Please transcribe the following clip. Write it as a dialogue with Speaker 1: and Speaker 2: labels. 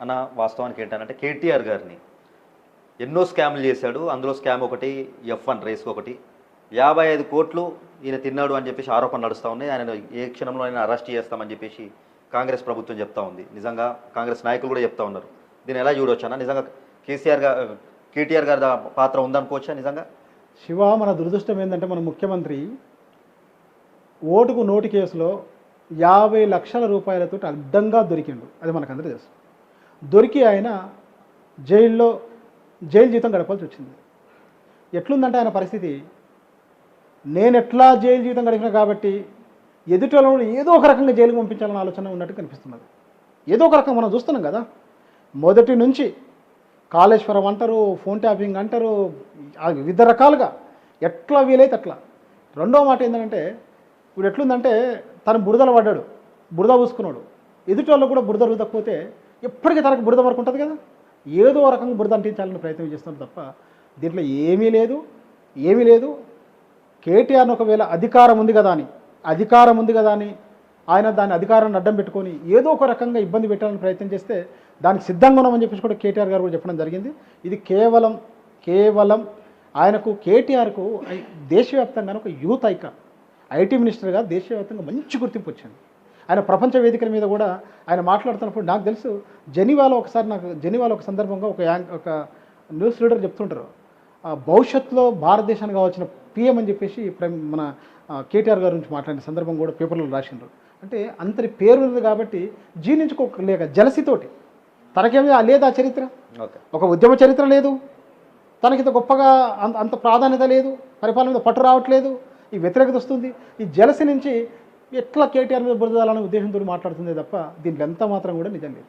Speaker 1: అన్న వాస్తవానికి ఏంటంటే కేటీఆర్ గారిని ఎన్నో స్కామ్లు చేశాడు. అందులో స్కామ్ ఒకటి ఎఫ్ వన్ రేస్ ఒకటి. యాభై ఐదు కోట్లు ఈయన తిన్నాడు అని చెప్పేసి ఆరోపణలు నడుస్తూ ఉన్నాయి. ఆయన ఏ క్షణంలో అయినా అరెస్ట్ చేస్తామని చెప్పేసి కాంగ్రెస్ ప్రభుత్వం చెప్తా ఉంది. నిజంగా కాంగ్రెస్ నాయకులు కూడా చెప్తా ఉన్నారు. దీన్ని ఎలా చూడవచ్చు అన్న? నిజంగా కేసీఆర్ గారు కేటీఆర్ గారి పాత్ర ఉందనుకోవచ్చా నిజంగా?
Speaker 2: శివ మన దురదృష్టం ఏంటంటే మన ముఖ్యమంత్రి ఓటుకు నోటు కేసులో యాభై లక్షల రూపాయలతో అడ్డంగా దొరికిండు. అది మనకందరూ తెలుసు. దొరికి ఆయన జైల్లో జైలు జీవితం గడపాల్సి వచ్చింది. ఎట్లుందంటే ఆయన పరిస్థితి? నేను ఎట్లా జైలు జీవితం గడిపిన కాబట్టి ఎదుటి ఏదో ఒక రకంగా జైలుకు పంపించాలన్న ఆలోచన ఉన్నట్టు కనిపిస్తున్నది. ఏదో ఒక రకంగా మనం చూస్తున్నాం కదా. మొదటి నుంచి కాళేశ్వరం అంటారు ఫోన్ ట్యాపింగ్ అంటారు వివిధ రకాలుగా ఎట్లా వీలైతే అట్లా. రెండో మాట ఏంటంటే ఇప్పుడు ఎట్లుందంటే తను బురదలు పడ్డాడు బురద పూసుకున్నాడు. ఎదుటి వాళ్ళు కూడా బురద రుదకపోతే ఎప్పటికీ తనకు బురద వరకు ఉంటుంది కదా. ఏదో ఒక రకంగా బురద అంటించాలని ప్రయత్నం చేస్తున్నారు తప్ప దీంట్లో ఏమీ లేదు ఏమీ లేదు. కేటీఆర్ని ఒకవేళ అధికారం ఉంది కదా అని అధికారం ఉంది కదా అని ఆయన దాని అధికారాన్ని అడ్డం పెట్టుకొని ఏదో ఒక రకంగా ఇబ్బంది పెట్టాలని ప్రయత్నం చేస్తే దానికి సిద్ధంగా ఉన్నామని చెప్పేసి కూడా కేటీఆర్ గారు కూడా చెప్పడం జరిగింది. ఇది కేవలం కేవలం ఆయనకు కేటీఆర్కు దేశవ్యాప్తంగా ఒక యూత్ ఐకాన్ ఐటీ మినిస్టర్గా దేశవ్యాప్తంగా మంచి గుర్తింపు వచ్చింది. ఆయన ప్రపంచ వేదికల మీద కూడా ఆయన మాట్లాడుతున్నప్పుడు నాకు తెలుసు జెనీవాలో ఒకసారి నాకు జెనీవాలో ఒక సందర్భంగా ఒక యాంక్ ఒక న్యూస్ రీడర్ చెప్తుంటారు. ఆ భవిష్యత్తులో భారతదేశానికి కావాల్సిన పిఎం అని చెప్పేసి మన ఆ, కేటీఆర్ గారి నుంచి మాట్లాడిన సందర్భం కూడా పేపర్లో రాసిండ్రు. అంటే అంతటి పేరు ఉంది కాబట్టి జీర్ణించుకోలేక జలసితోటి తనకేమీ ఆ లేదా చరిత్ర?
Speaker 1: ఓకే.
Speaker 2: ఒక ఉద్యమ చరిత్ర లేదు. తనకింత గొప్పగా అంత అంత ప్రాధాన్యత లేదు. పరిపాలన మీద పట్టు రావట్లేదు. ఈ వ్యతిరేకత వస్తుంది. ఈ జలసి నుంచి ఎట్లా కేటీఆర్ మీద బురదాలనే ఉద్దేశంతో మాట్లాడుతుంది తప్ప దీంట్లో ఎంత మాత్రం కూడా నిజం లేదు.